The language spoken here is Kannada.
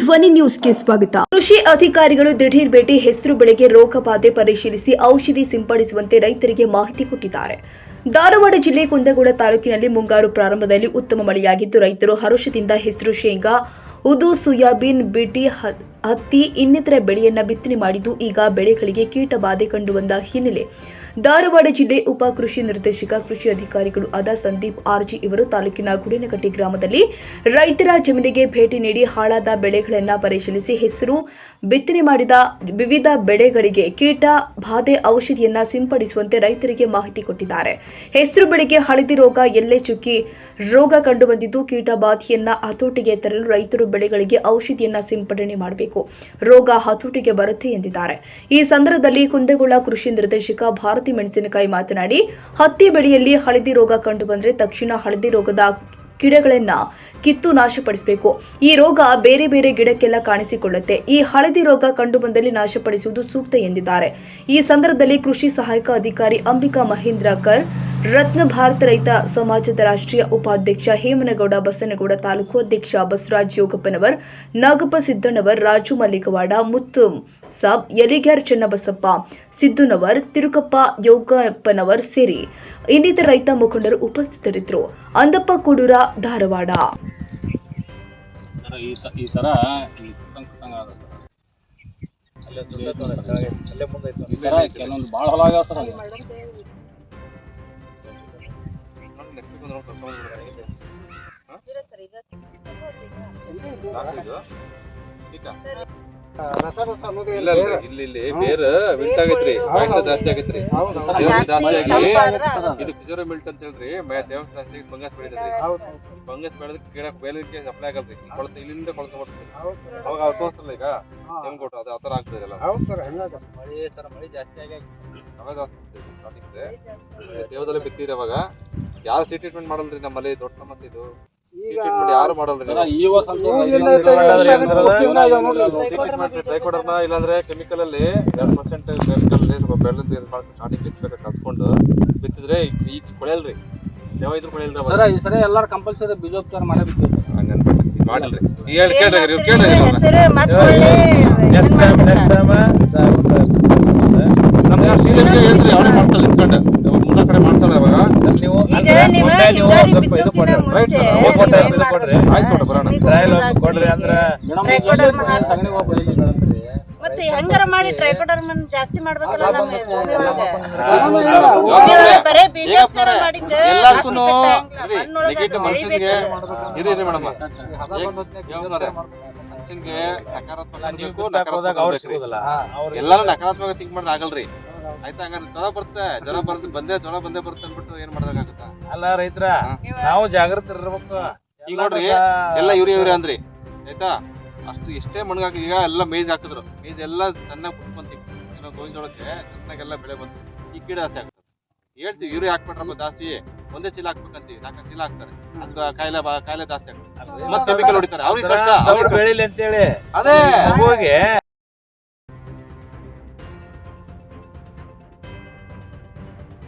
ಧ್ವನಿ ನ್ಯೂಸ್ಗೆ ಸ್ವಾಗತ. ಕೃಷಿ ಅಧಿಕಾರಿಗಳು ದಿಢೀರ್ ಭೇಟಿ ಹೆಸರು ಬೆಳೆಗೆ ರೋಗ ಬಾಧೆ ಪರಿಶೀಲಿಸಿ ಔಷಧಿ ಸಿಂಪಡಿಸುವಂತೆ ರೈತರಿಗೆ ಮಾಹಿತಿ ಕೊಟ್ಟಿದ್ದಾರೆ. ಧಾರವಾಡ ಜಿಲ್ಲೆ ಕುಂದಗೋಳ ತಾಲೂಕಿನಲ್ಲಿ ಮುಂಗಾರು ಪ್ರಾರಂಭದಲ್ಲಿ ಉತ್ತಮ ಮಳೆಯಾಗಿದ್ದು, ರೈತರು ಹರುಷದಿಂದ ಹೆಸರು ಶೇಂಗಾ, ಉದು, ಸೋಯಾಬೀನ್, ಬಿಟಿ ಹತ್ತಿ ಇನ್ನಿತರ ಬೆಳೆಯನ್ನ ಬಿತ್ತನೆ ಮಾಡಿದ್ದು ಈಗ ಬೆಳೆಗಳಿಗೆ ಕೀಟ ಬಾಧೆ ಕಂಡು ಬಂದ ಹಿನ್ನೆಲೆ ಧಾರವಾಡ ಜಿಲ್ಲೆ ಉಪ ಕೃಷಿ ನಿರ್ದೇಶಕ, ಕೃಷಿ ಅಧಿಕಾರಿಗಳು ಆದ ಸಂದೀಪ್ ಆರ್ಜಿ ಇವರು ತಾಲೂಕಿನ ಗುಡಿನಕಟ್ಟಿ ಗ್ರಾಮದಲ್ಲಿ ರೈತರ ಜಮೀನಿಗೆ ಭೇಟಿ ನೀಡಿ ಹಾಳಾದ ಬೆಳೆಗಳನ್ನು ಪರಿಶೀಲಿಸಿ ಹೆಸರು ಬಿತ್ತನೆ ಮಾಡಿದ ವಿವಿಧ ಬೆಳೆಗಳಿಗೆ ಕೀಟ ಬಾಧೆ ಔಷಧಿಯನ್ನ ಸಿಂಪಡಿಸುವಂತೆ ರೈತರಿಗೆ ಮಾಹಿತಿ ಕೊಟ್ಟಿದ್ದಾರೆ. ಹೆಸರು ಬೆಳೆಗೆ ಹಳದಿ ರೋಗ ಎಲ್ಲೆ ಚುಕ್ಕಿ ರೋಗ ಕಂಡುಬಂದಿದ್ದು ಕೀಟ ಬಾಧೆಯನ್ನ ಹತೋಟಿಗೆ ತರಲು ರೈತರು ಬೆಳೆಗಳಿಗೆ ಔಷಧಿಯನ್ನ ಸಿಂಪಡಣೆ ಮಾಡಬೇಕು. ರೋಗ ಹತೋಟಿಗೆ ಬರುತ್ತೆ ಎಂದಿದ್ದಾರೆ. ಈ ಸಂದರ್ಭದಲ್ಲಿ ಕುಂದಗೋಳ ಕೃಷಿ ನಿರ್ದೇಶಕ ಭಾರತಿ ಮೆಣಸಿನಕಾಯಿ ಮಾತನಾಡಿ, ಹತ್ತಿ ಬೆಳೆಯಲ್ಲಿ ಹಳದಿ ರೋಗ ಕಂಡುಬಂದರೆ ತಕ್ಷಣ ಹಳದಿ ರೋಗದ ಗಿಡಗಳನ್ನ ಕಿತ್ತು ನಾಶಪಡಿಸಬೇಕು. ಈ ರೋಗ ಬೇರೆ ಬೇರೆ ಗಿಡಕ್ಕೆಲ್ಲ ಕಾಣಿಸಿಕೊಳ್ಳುತ್ತೆ. ಈ ಹಳದಿ ರೋಗ ಕಂಡುಬಂದಲ್ಲಿ ನಾಶಪಡಿಸುವುದು ಸೂಕ್ತ ಎಂದಿದ್ದಾರೆ. ಈ ಸಂದರ್ಭದಲ್ಲಿ ಕೃಷಿ ಸಹಾಯಕ ಅಧಿಕಾರಿ ಅಂಬಿಕಾ ಮಹೇಂದ್ರಕರ್ ರತ್ನ ಭಾರತ ರೈತ ಸಮಾಜದ ರಾಷ್ಟ್ರೀಯ ಉಪಾಧ್ಯಕ್ಷ ಹೇಮನಗೌಡ ಬಸನಗೌಡ ತಾಲೂಕು ಅಧ್ಯಕ್ಷ ಬಸವರಾಜ್ ಯೋಗಪ್ಪನವರ್ ನಾಗಪ್ಪ ಸಿದ್ದಣ್ಣವರ್ ರಾಜು ಮಲ್ಲಿಕವಾಡ ಮುತ್ತು ಸಾಬ್ ಯಲಿಗ್ಯಾರ್ ಚನ್ನಬಸಪ್ಪ ಸಿದ್ದುನವರ್ ತಿರುಕಪ್ಪ ಯೋಗಪ್ಪನವರ್ ಸೇರಿ ಇನ್ನಿತರ ರೈತ ಮುಖಂಡರು ಉಪಸ್ಥಿತರಿದ್ದರು. ಅಂದಪ್ಪ ಕೂಡೂರ ಧಾರವಾಡ. ಸರ್ ಈ ಇಲ್ಲ ಇಲ್ಲ, ಬೇರ್ ಮಿಲ್ಟ್ ಆಗೈತ್ರಿ ವ್ಯಾಕ್ಸ ಜಾಸ್ತಿ ಆಗೈತ್ರಿ ಜಾಸ್ತಿ ಇದು ಫಿಜೋರ ಮಿಲ್ಟ್ ಅಂತ ಹೇಳ್ರಿ ತೇವಾಂಶ ಜಾಸ್ತಿ ಆಗಿ ಫಂಗಸ್ ಬೆಳಿತೈತ್ರಿ ಫಂಗಸ್ ಬೆಳೆದಕ್ಕೆ ಸಪ್ಲೈ ಇಲ್ಲಿಂದ ಕೊಳತ ಬರ್ತದೆ ಅವಾಗ ಅವ್ರು ಈಗ ಹೆಂಗ್ ಅದು ಆ ಥರ ಆಗ್ತದೆ ಎಲ್ಲ ಮಳೆ ಸರ್. ಮಳೆ ಜಾಸ್ತಿ ಆಗಿ ಅವಾಗ ದೇವದಲ್ಲಿ ಬಿತ್ತೀರಿ ಅವಾಗ ಯಾರು ಸಿ ಟ್ರೀಟ್ಮೆಂಟ್ ಮಾಡಲ್ರಿ? ನಮ್ಮಲ್ಲಿ ದೊಡ್ಡ ಸಮಸ್ಯೆ ಇದು. ಸಿ ಟ್ರೀಟ್ಮೆಂಟ್ ಯಾರು ಮಾಡಲ್ರಿ ಟ್ರೈಕೋಡರ್ನ ಇಲ್ಲಾಂದ್ರೆ ಕೆಮಿಕಲ್ ಅಲ್ಲಿ ಎರಡು ಪರ್ಸೆಂಟ್ ಕೆಮಿಕಲ್ ಬೆಳ್ಳದ ಸ್ಟಾರ್ಟಿಂಗ್ ಬಿತ್ತಬೇಕು ಕಲ್ಸ್ಕೊಂಡು ಬಿತ್ತಿದ್ರೆ ಈಗ ಕೊಳೆಯಲ್ರಿ. ಯಾವ ಇದ್ರು ಕೊಳೆಯಲ್ರಿ ಸರ್ ಈ ಸರಿ ಎಲ್ಲಾರು ಕಂಪಲ್ಸರಿ ಬೀಜೋಪಚಾರ ಮಾಡಬೇಕು ಮಾಡ್ತಾರೆ ಅನ್ಬೇಡ್ರಿ ಮಾಡಲ್ರಿ. ಈಗ ಹೇಳಿ ಕೇಳ್ರಿ ಇವ್ರು ಕೇಳ್ರಿ. ಇವ್ರನ್ನ. ನಮ್ಗೆ ಯಾರು ಸೀನಿಯರ್ ಹೇಳ್ರಿ ಅವನೇ ಮಾಡ್ತಾಳೆ ಇದ್ಕೊಂಡು. ಮುಂದ ಕಡೆ ಮಾಡ್ತಾಳೆ ಅವಾಗ ಆಯ್ತು ಕೊಡ್ರಿ ಬರೋಣ. ತಗಣಿ ಹೋಗಿ ಬೆಳಿಗ್ಗೆ ಮತ್ತೆ ಹೆಂಗಾರ ಮಾಡಿ ಜಾಸ್ತಿ ಮಾಡ್ಬೇಕಲ್ಲ ನಮ್ಮ ಬರೇ ಮಾಡಿದ್ದ. ನೆಗೆಟಿವ್ ಮನುಷ್ಯನಿಗೆ ಮೇಡಮ್. ಮನುಷ್ಯನಿಗೆ ನಕಾರಾತ್ಮಕ. ಎಲ್ಲಾರು ಥಿಂಕ್ ಮಾಡಿದ್ರೆ ಆಗಲ್ರಿ. ಆಯ್ತಾ ಹಂಗಾರೆ ಜ್ವರ ಬರುತ್ತೆ ಜ್ವರ ಬರುತ್ತೆ ಬಂದೇ ಜ್ವರ ಬಂದೇ ಬರುತ್ತೆ ಅಂದ್ಬಿಟ್ಟು ಏನ್ ಮಾಡೋದಾಗುತ್ತಾ ಅಲ್ಲ ರೈತರ ನಾವು ಜಾಗೃತ ಇರ್ಬೇಕು. ಈಗ ನೋಡ್ರಿ ಎಲ್ಲ ಇವ್ರಿ ಇವ್ರಿ ಅಂದ್ರಿ. ಆಯ್ತಾ? ಅಷ್ಟು ಎಷ್ಟೇ ಮಣ್ಗಾಕಿ ಈಗ ಎಲ್ಲ ಮೇಜ್ ಹಾಕಿದ್ರು. ಮೇಜ್ ಎಲ್ಲ ಚೆನ್ನಾಗಿ ಕುಟ್ಕೊಂತೀವಿ ಏನೋ ಗೋವಿನ ಜೋಳಕ್ಕೆ ಚೆನ್ನಾಗೆಲ್ಲ ಬೆಳೆ ಬಂತು. ಈ ಕೀಡ ಜಾಸ್ತಿ ಆಗ್ತದೆ. ಹೇಳ್ತೀವಿ ಇವ್ರಿ ಹಾಕ್ಬಿಟ್ರಪ್ಪ ಜಾಸ್ತಿ. ಒಂದೇ ಚೀಲ ಹಾಕ್ಬೇಕಂತೀವಿ ನಾಲ್ಕು ಚೀಲ ಹಾಕ್ತಾರೆ. ಅದು ಕಾಯಿಲೆ ಬಾ- ಕಾಯಿಲೆ ಜಾಸ್ತಿ ಆಗ್ತದೆ. ಮತ್ತೆ ಕೆಮಿಕಲ್ ಹೊಡಿತಾರೆ. ಅವ್ರಿಗೆ ಬೆಳಿಲಿ ಅಂತೇಳಿ. ಅದೇ.